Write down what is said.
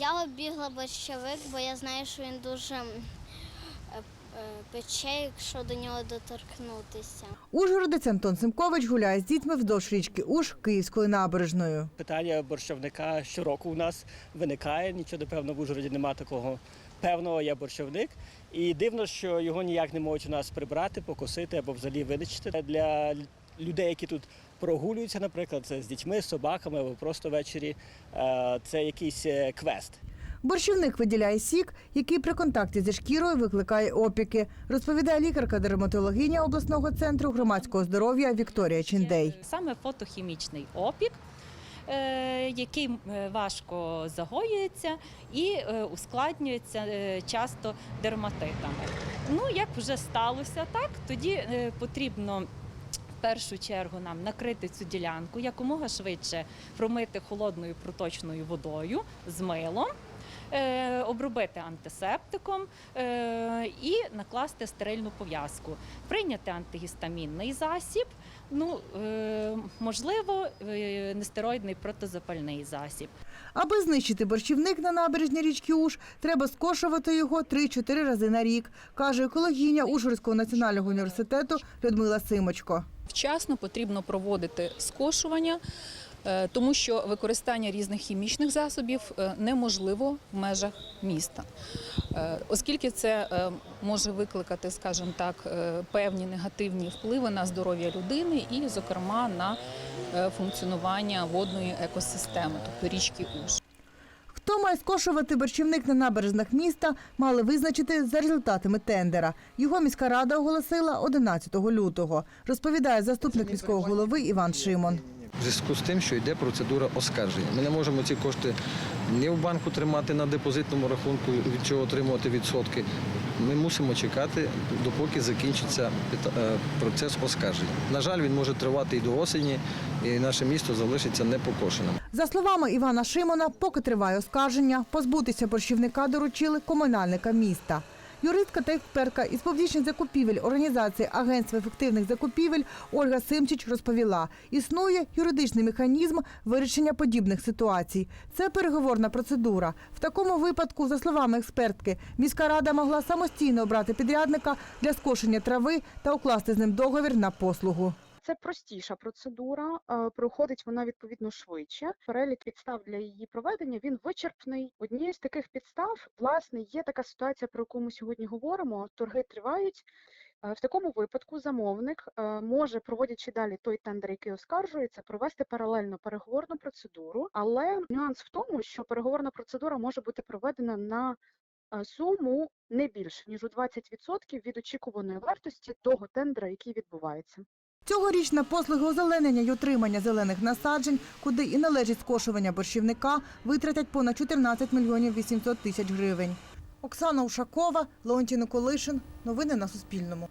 Я обігла борщовик, бо я знаю, що він дуже е, е, пече, якщо до нього доторкнутися. Ужгородець Антон Семкович гуляє з дітьми вздовж річки Уж Київською набережною. Питання борщовника щороку у нас виникає. Нічого, напевно, в Ужгороді немає такого певного є борщовник. І дивно, що його ніяк не можуть у нас прибрати, покосити або взагалі вилічити. Для людей, які тут прогулюються, наприклад, це з дітьми, з собаками або просто ввечері, е, це якийсь е, квест. Борщівник виділяє сік, який при контакті зі шкірою викликає опіки, розповідає лікарка-дерматологиня обласного центру громадського здоров'я Вікторія Чіндей. Саме фотохімічний опік, е, який важко загоюється і ускладнюється часто дерматитами. Ну, як вже сталося так, тоді потрібно. Першу чергу нам накрити цю ділянку якомога швидше промити холодною проточною водою з милом, обробити антисептиком е, і накласти стерильну пов'язку, прийняти антигістамінний засіб, ну е, можливо, е, нестероїдний протизапальний засіб. Аби знищити борщівник на набережній річки Уж, треба скошувати його 3-4 рази на рік, каже екологиня Ужгородського національного університету Людмила Симочко. Вчасно потрібно проводити скошування, е, тому що використання різних хімічних засобів е, неможливо в межах міста, Е, оскільки це е, може викликати, скажімо так, е, певні негативні впливи на здоров'я людини і, зокрема, на е, функціонування водної екосистеми, тобто річки Уж. Хто має скошувати борщівник на набережнах міста, мали визначити за результатами тендера. Його міська рада оголосила 11 лютого, розповідає заступник міського голови Іван Шимон. В зв'язку з тим, що йде процедура оскарження. Ми не можемо ці кошти ні в банку тримати на депозитному рахунку, від чого отримувати відсотки. Ми мусимо чекати, допоки закінчиться е, процес оскарження. На жаль, він може тривати і до осені, і наше місто залишиться непокошеним. За словами Івана Шимона, поки триває оскарження, позбутися борщівника доручили комунальника міста. Юристка та експертка із публічних закупівель організації Агентства ефективних закупівель Ольга Симчич розповіла, існує юридичний механізм вирішення подібних ситуацій. Це переговорна процедура. В такому випадку, за словами експертки, міська рада могла самостійно обрати підрядника для скошення трави та укласти з ним договір на послугу. Це простіша процедура, е, проходить вона відповідно швидше. Перелік підстав для її проведення він вичерпний. Однією з таких підстав, власне, є така ситуація, про яку ми сьогодні говоримо. Торги тривають. Е, В такому випадку замовник е, може, проводячи далі той тендер, який оскаржується, провести паралельно переговорну процедуру. Але нюанс в тому, що переговорна процедура може бути проведена на суму не більше ніж у 20% від очікуваної вартості того тендера, який відбувається. Цьогоріч на послуги озеленення й отримання зелених насаджень, куди і належить скошування борщівника, витратять понад 14 мільйонів 800 тисяч гривень. Оксана Ушакова, Леонтій Николишин. Новини на Суспільному.